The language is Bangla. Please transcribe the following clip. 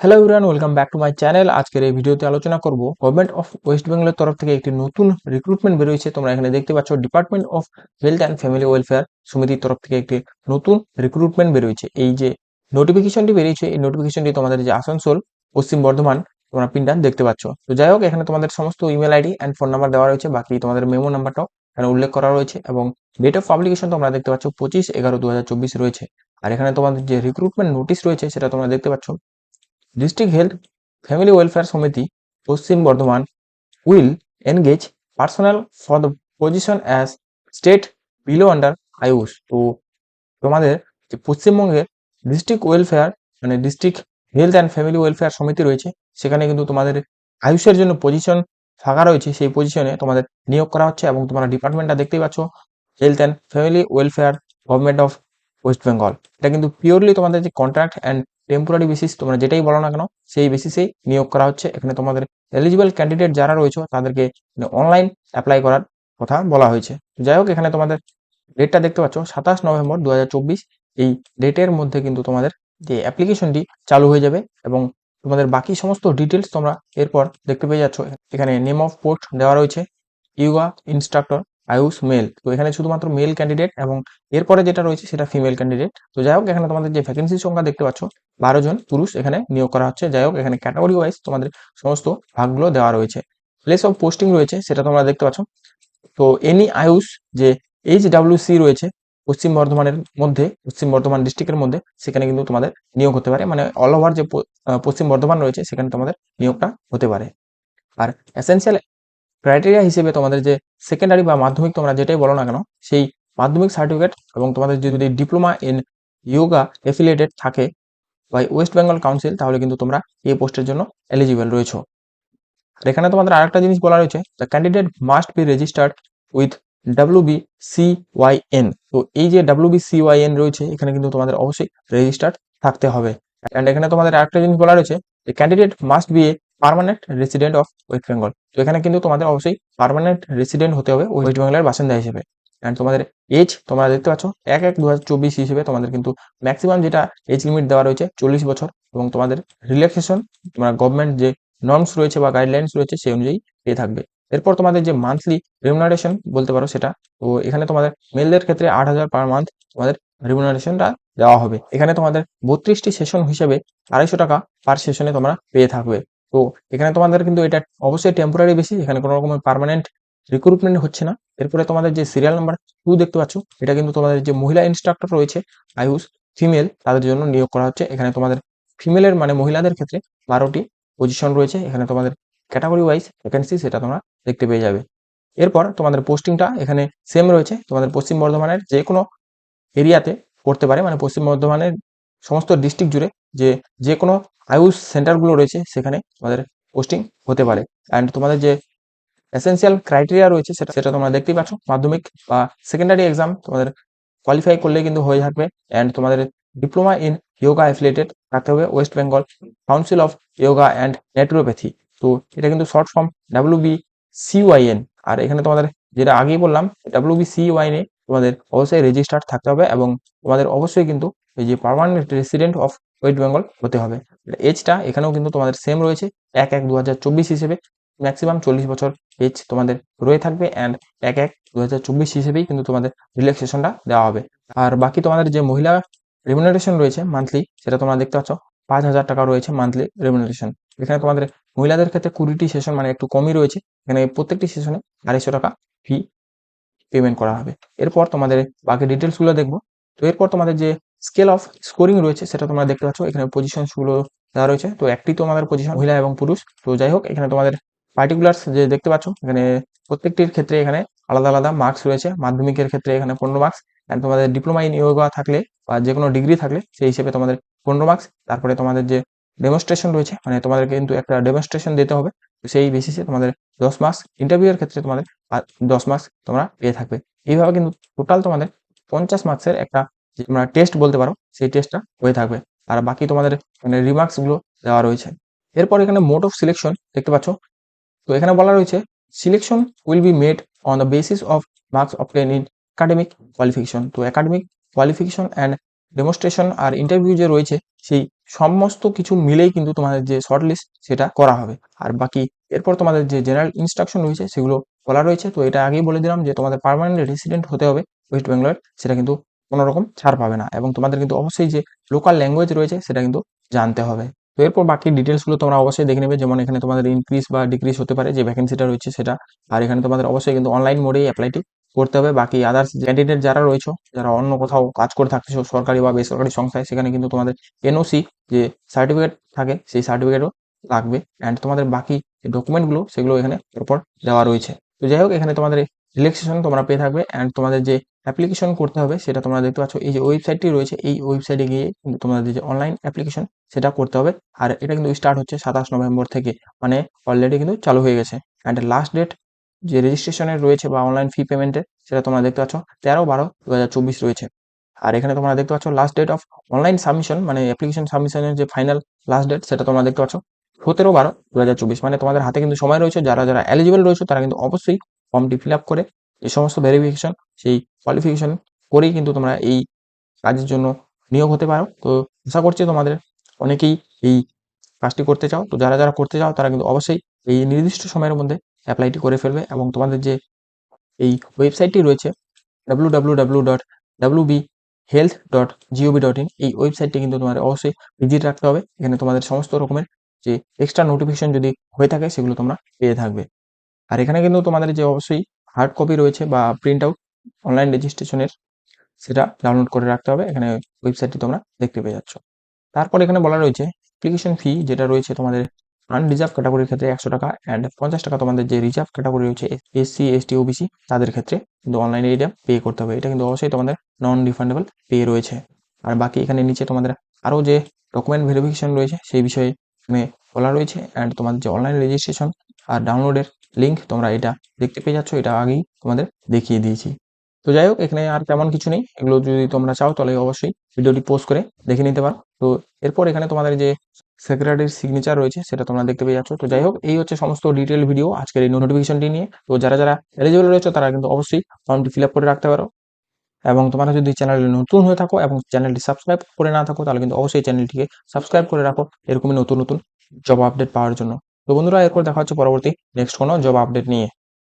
Hello ইউরান welcome back to my channel আজকের এই ভিডিওতে আলোচনা করব গভর্নমেন্ট অফ ওয়েস্ট বেঙ্গলের তরফ থেকে একটি নতুন রিক্রুটমেন্ট বেরোয়েছে তোমরা এখানে দেখতে পাচ্ছ department of health and family welfare সমিতির তরফ থেকে একটি নতুন রিক্রুটমেন্ট বেরোয়েছে এই যে নোটিফিকেশনটি বেরিয়েছে এই নোটিফিকেশনটি তোমাদের যে আসানসোল, পশ্চিম বর্ধমান, তোমরা পিনটা দেখতে পাচ্ছ। তো যাই হোক, এখানে তোমাদের সমস্ত email ID and phone number দেওয়া রয়েছে। বাকি তোমাদের মেমো নাম্বারটাও এখানে উল্লেখ করা রয়েছে এবং ডেট অফ পাবলিকেশন তোমরা দেখতে পাচ্ছ পঁচিশ এগারো দু রয়েছে। আর এখানে তোমাদের যে রিক্রুটমেন্ট নোটিশ রয়েছে, সেটা তোমরা দেখতে পাচ্ছ district health family welfare Samiti Paschim Bardhaman will engage personal for the position as state below under AYUSH তো তোমাদের যে পশ্চিমবঙ্গের ডিস্ট্রিক্ট ওয়েলফেয়ার মানে district health and family welfare Samiti রয়েছে, সেখানে কিন্তু তোমাদের আয়ুষের জন্য পজিশন ফাঁকা রয়েছে। সেই পজিশনে তোমাদের নিয়োগ করা হচ্ছে এবং তোমরা ডিপার্টমেন্টটা দেখতেই পাচ্ছ। Health and family welfare government of West Bengal এটা কিন্তু পিওরলি তোমাদের যে কন্ট্রাক্ট অ্যান্ড টেম্পোরারি বেসিস তোমরা যেটাই বলো না কেন, সেই বেসিসেই নিয়োগ করা হচ্ছে। এখানে তোমাদের এলিজিবল ক্যান্ডিডেট যারা রয়েছে, তাদেরকে অনলাইন অ্যাপ্লাই করার কথা বলা হয়েছে। যাই হোক, এখানে তোমাদের ডেটটা দেখতে পাচ্ছ, সাতাশ নভেম্বর দু হাজার চব্বিশ। এই ডেটের মধ্যে কিন্তু তোমাদের যে অ্যাপ্লিকেশনটি চালু হয়ে যাবে এবং তোমাদের বাকি সমস্ত ডিটেলস তোমরা এরপর দেখতে পেয়ে যাচ্ছ। এখানে নেম অফ পোস্ট দেওয়া রয়েছে ইউগা ইনস্ট্রাক্টর আয়ুষ মেল তো এখানে শুধুমাত্র মেল ক্যান্ডিডেট এবং এরপরে যেটা রয়েছে সেটা ফিমেল ক্যান্ডিডেট তো যাই হোক, এখানে তোমাদের যে ভ্যাকেন্সির সংখ্যা দেখতে পাচ্ছ, বারো জন পুরুষ এখানে নিয়োগ করা হচ্ছে। যাই হোক, এখানে ক্যাটাগরি ওয়াইজ তোমাদের সমস্ত ভাগগুলো দেওয়া রয়েছে। প্লেস অফ পোস্টিং রয়েছে, সেটা তোমরা দেখতে পাচ্ছ। তো এনি আয়ুষ যে এইচ ডাব্লিউ সি রয়েছে, পশ্চিম বর্ধমানের মধ্যে, পশ্চিম বর্ধমান ডিস্ট্রিক্টের মধ্যে, সেখানে কিন্তু তোমাদের নিয়োগ হতে পারে। মানে অল ওভার যে পশ্চিম বর্ধমান রয়েছে, সেখানে তোমাদের নিয়োগটা হতে পারে। আর এসেন্সিয়াল ক্রাইটেরিয়া হিসেবে তোমাদের যে সেকেন্ডারি বা মাধ্যমিক তোমরা যেটাই বলো না কেন, সেই মাধ্যমিক সার্টিফিকেট এবং তোমাদের যদি ডিপ্লোমা ইন ইয়োগা এফিলিয়েটেড থাকে বা ওয়েস্ট বেঙ্গল কাউন্সিল তাহলে কিন্তু তোমরা এই পোস্টের জন্য এলিজিবল রয়েছো। আর এখানে তোমাদের আরেকটা জিনিস বলা রয়েছে the candidate must be registered with W B C Y N তো এই যে W B C Y N রয়েছে, এখানে কিন্তু তোমাদের অবশ্যই রেজিস্টার্ড থাকতে হবে। অ্যান্ড এখানে তোমাদের আরেকটা জিনিস বলা রয়েছে যে candidate must be a permanent resident of West Bengal তো এখানে কিন্তু তোমাদের অবশ্যই পারমানেন্ট রেসিডেন্ট হতে হবে ওয়েস্ট বেঙ্গলের বাসিন্দা হিসেবে। অ্যান্ড তোমাদের এজ তোমরা দেখতে পাচ্ছ, এক এক দু হিসেবে তোমাদের কিন্তু ম্যাক্সিমাম যেটা এজ লিমিট দেওয়া রয়েছে চল্লিশ বছর। এবং তোমাদের রিল্যাক্সেশন তোমরা গভর্নমেন্ট যে নর্মস রয়েছে বা গাইডলাইন্স রয়েছে সেই অনুযায়ী পেয়ে থাকবে। এরপর তোমাদের যে মান্থলি রেমুনারেশন বলতে পারো সেটা, তো এখানে তোমাদের মেলদের ক্ষেত্রে আট হাজার পার মান্থ তোমাদের রেমুনারেশনটা দেওয়া হবে। এখানে তোমাদের বত্রিশটি সেশন হিসেবে আড়াইশো টাকা পার সেশনে তোমরা পেয়ে থাকবে। তো এখানে তোমাদের কিন্তু এটা অবশ্যই টেম্পোরারি বেশি এখানে কোনো রকমের পার্মানেন্ট রিক্রুটমেন্ট হচ্ছে না। এরপরে তোমাদের যে সিরিয়াল নাম্বার টু দেখতে পাচ্ছ, এটা কিন্তু তোমাদের যে মহিলা ইনস্ট্রাক্টর রয়েছে, আয়ুষ ফিমেল তাদের জন্য নিয়োগ করা হচ্ছে। এখানে তোমাদের ফিমেলের মানে মহিলাদের ক্ষেত্রে বারোটি পজিশন রয়েছে। এখানে তোমাদের ক্যাটাগরি ওয়াইজ ভ্যাকেন্সি সেটা তোমরা দেখতে পেয়ে যাবে। এরপর তোমাদের পোস্টিংটা এখানে সেম রয়েছে। তোমাদের পশ্চিম বর্ধমানের যে কোনো এরিয়াতে করতে পারে। মানে পশ্চিম বর্ধমানের সমস্ত ডিস্ট্রিক্ট জুড়ে যে যে কোনো আয়ুষ সেন্টারগুলো রয়েছে সেখানে তোমাদের পোস্টিং হতে পারে। অ্যান্ড তোমাদের যে এসেন্সিয়াল ক্রাইটেরিয়া রয়েছে সেটা সেটা তোমরা দেখতেই পাচ্ছ। মাধ্যমিক বা সেকেন্ডারি এক্সাম তোমাদের কোয়ালিফাই করলে কিন্তু হয়ে থাকবে। অ্যান্ড তোমাদের ডিপ্লোমা ইন ইয়োগা অ্যাফিলেটেড থাকতে হবে West Bengal council of yoga and naturopathy তো এটা কিন্তু short form W B CYN আর এখানে তোমাদের যেটা আগেই বললাম ডাব্লিউ বি সিওয়াইএনে তোমাদের অবশ্যই রেজিস্টার্ড থাকতে হবে এবং তোমাদের অবশ্যই কিন্তু এই যে permanent resident of West Bengal হতে হবে। এজটা এখানেও কিন্তু তোমাদের সেম রয়েছে, এক এক দু হিসেবে। ম্যাক্সিমাম চল্লিশ বছর এজ তোমাদের রয়ে থাকবে অ্যান্ড এক এক দু হিসেবেই কিন্তু তোমাদের রিল্যাক্সেশনটা দেওয়া হবে। আর বাকি তোমাদের যে মহিলা রেমুনারেশন রয়েছে মান্থলি সেটা তোমরা দেখতে পাচ্ছ, পাঁচ হাজার টাকা রয়েছে মান্থলি রেমুনারেশন এখানে তোমাদের মহিলাদের ক্ষেত্রে কুড়িটি সেশন মানে একটু কমই রয়েছে। এখানে প্রত্যেকটি সেশনে আড়াইশো টাকা ফি পেমেন্ট করা হবে। এরপর তোমাদের বাকি ডিটেলসগুলো দেখব। তো এরপর তোমাদের যে স্কেল অফ স্কোরিং রয়েছে, সেটা তোমরা দেখতে পাচ্ছ। এখানে পজিশন পজিশনসগুলো দেওয়া রয়েছে। তো একটি তোমাদের পজিশন মহিলা এবং পুরুষ। তো যাই হোক, এখানে তোমাদের পার্টিকুলার্স যে দেখতে পাচ্ছ, এখানে প্রত্যেকটির ক্ষেত্রে এখানে আলাদা আলাদা মার্কস রয়েছে। মাধ্যমিকের ক্ষেত্রে এখানে পনেরো মার্কস অ্যান্ড তোমাদের ডিপ্লোমা ইন ইয়োগা থাকলে বা যে কোনো ডিগ্রি থাকলে, সেই হিসেবে তোমাদের পনেরো মার্কস তারপরে তোমাদের যে ডেমনস্ট্রেশন রয়েছে মানে তোমাদেরকে কিন্তু একটা ডেমনস্ট্রেশন দিতে হবে। তো সেই বেসিসে তোমাদের দশ মার্কস ইন্টারভিউয়ের ক্ষেত্রে তোমাদের দশ মার্কস তোমরা পেয়ে থাকবে। এইভাবে কিন্তু টোটাল তোমাদের পঞ্চাশ মার্কসের একটা তোমরা টেস্ট বলতে পারো, সেই টেস্টটা হয়ে থাকবে। আর বাকি তোমাদের মানে রিমার্কসগুলো দেওয়া রয়েছে। এরপর এখানে মোড অফ সিলেকশন দেখতে পাচ্ছ। তো এখানে বলা রয়েছে selection will be made on the basis of marks obtain in academic qualification তো একাডেমিক কোয়ালিফিকেশন অ্যান্ড ডেমনস্ট্রেশন আর ইন্টারভিউ যে রয়েছে, সেই সমস্ত কিছু মিলেই কিন্তু তোমাদের যে শর্ট লিস্ট সেটা করা হবে। আর বাকি এরপর তোমাদের যে জেনারেল ইনস্ট্রাকশন রয়েছে, সেগুলো বলা রয়েছে। তো এটা আগেই বলে দিলাম যে তোমাদের পার্মানেন্ট রেসিডেন্ট হতে হবে ওয়েস্ট বেঙ্গলের সেটা কিন্তু কোনো রকম ছাড় পাবে না। এবং তোমাদের কিন্তু অবশ্যই যে লোকাল ল্যাঙ্গুয়েজ রয়েছে, সেটা কিন্তু জানতে হবে। তো এরপর বাকি ডিটেলসগুলো তোমরা অবশ্যই দেখে নেবে। যেমন এখানে তোমাদের ইনক্রিজ বা ডিক্রিজ হতে পারে, যে ভ্যাকেন্সিটা রয়েছে সেটা। আর এখানে তোমাদের অবশ্যই কিন্তু অনলাইন মোডেই অ্যাপ্লাইটি করতে হবে। বাকি আদার্স ক্যান্ডিডেট যারা রয়েছে, যারা অন্য কোথাও কাজ করে থাকছো সরকারি বা বেসরকারি সংস্থায়, সেখানে কিন্তু তোমাদের এনওসি যে সার্টিফিকেট থাকে, সেই সার্টিফিকেটও লাগবে। অ্যান্ড তোমাদের বাকি যে ডকুমেন্টগুলো সেগুলো এখানে এরপর দেওয়া রয়েছে। তো যাই হোক, এখানে তোমাদের রিল্যাক্সেশন তোমরা পেয়ে থাকবে। অ্যান্ড তোমাদের যে অ্যাপ্লিকেশন করতে হবে, সেটা তোমরা দেখতে পাচ্ছ। এই যে ওয়েবসাইটটি রয়েছে, এই ওয়েবসাইটে গিয়ে কিন্তু তোমাদের যে অনলাইন অ্যাপ্লিকেশন সেটা করতে হবে। আর এটা কিন্তু স্টার্ট হচ্ছে সাতাশ নভেম্বর থেকে মানে অলরেডি কিন্তু চালু হয়ে গেছে। অ্যান্ড লাস্ট ডেট যে রেজিস্ট্রেশনের রয়েছে বা অনলাইন ফি পেমেন্টের সেটা তোমরা দেখতে পাচ্ছ, তেরো বারো দু রয়েছে। আর এখানে তোমরা দেখতে পাচ্ছ last date of online submission মানে অ্যাপ্লিকেশন সাবমিশনের যে ফাইনাল লাস্ট ডেট সেটা তোমরা দেখতে পাচ্ছ, সতেরো বারো দু মানে তোমাদের হাতে কিন্তু সময় রয়েছে, যারা যারা এলিজিবল রয়েছে, তারা কিন্তু অবশ্যই ফর্মটি ফিল আপ করে যে সমস্ত ভেরিফিকেশন সেই কোয়ালিফিকেশন করেই কিন্তু তোমরা এই কাজের জন্য নিয়োগ হতে পারো। তো আশা করছি তোমাদের অনেকেই এই কাজটি করতে চাও। তো যারা যারা করতে চাও, তারা কিন্তু অবশ্যই এই নির্দিষ্ট সময়ের মধ্যে অ্যাপ্লাইটি করে ফেলবে এবং তোমাদের যে এই ওয়েবসাইটটি রয়েছে W dot B health dot GOV dot in এই ওয়েবসাইটটি কিন্তু তোমাদের অবশ্যই ভিজিট রাখতে হবে। এখানে তোমাদের সমস্ত রকমের যে এক্সট্রা নোটিফিকেশন যদি হয়ে থাকে, সেগুলো তোমরা পেয়ে থাকবে। আর এখানে কিন্তু তোমাদের যে অবশ্যই হার্ড কপি রয়েছে বা প্রিন্ট আউট অনলাইন রেজিস্ট্রেশনের সেটা ডাউনলোড করে রাখতে হবে। এখানে ওয়েবসাইটটি তোমরা দেখতে পেয়ে যাচ্ছ। তারপর এখানে বলা রয়েছে অ্যাপ্লিকেশন ফি যেটা রয়েছে তোমাদের আনরিজার্ভ ক্যাটাগরির ক্ষেত্রে একশো টাকা অ্যান্ড পঞ্চাশ টাকা তোমাদের যে রিজার্ভ ক্যাটাগরি রয়েছে এসসি এসটি ওবিসি তাদের ক্ষেত্রে কিন্তু অনলাইনে এটা পে করতে হবে। এটা কিন্তু অবশ্যই তোমাদের নন রিফান্ডেবল পে রয়েছে। আর বাকি এখানে নিচে তোমাদের আরও যে ডকুমেন্ট ভেরিফিকেশন রয়েছে, সেই বিষয়ে এখানে বলা রয়েছে। অ্যান্ড তোমাদের যে অনলাইন রেজিস্ট্রেশন আর ডাউনলোডের লিঙ্ক তোমরা এটা দেখতে পেয়ে যাচ্ছ, এটা আগেই তোমাদের দেখিয়ে দিয়েছি। তো যাই হোক, এখানে আর তেমন কিছু নেই। এগুলো যদি তোমরা চাও, তাহলে অবশ্যই ভিডিওটি পোস্ট করে দেখে নিতে পারো। তো এরপর এখানে তোমাদের যে সেক্রেটারির সিগনেচার রয়েছে, সেটা তোমরা দেখতে পেয়ে যাচ্ছ। তো যাই হোক, এই হচ্ছে সমস্ত ডিটেল ভিডিও আজকের এই নোটিফিকেশনটি নিয়ে তো যারা যারা এলিজিবল রয়েছে, তারা কিন্তু অবশ্যই ফর্মটি ফিল করে রাখতে পারো। এবং তোমরা যদি চ্যানেলে নতুন হয়ে থাকো এবং চ্যানেলটি সাবস্ক্রাইব করে না থাকো, তাহলে কিন্তু অবশ্যই চ্যানেলটিকে সাবস্ক্রাইব করে রাখো। এরকমই নতুন নতুন জব আপডেট পাওয়ার জন্য। তো বন্ধুরা এরপর দেখা হচ্ছে পরবর্তী নেক্সট কোনো জব আপডেট নিয়ে।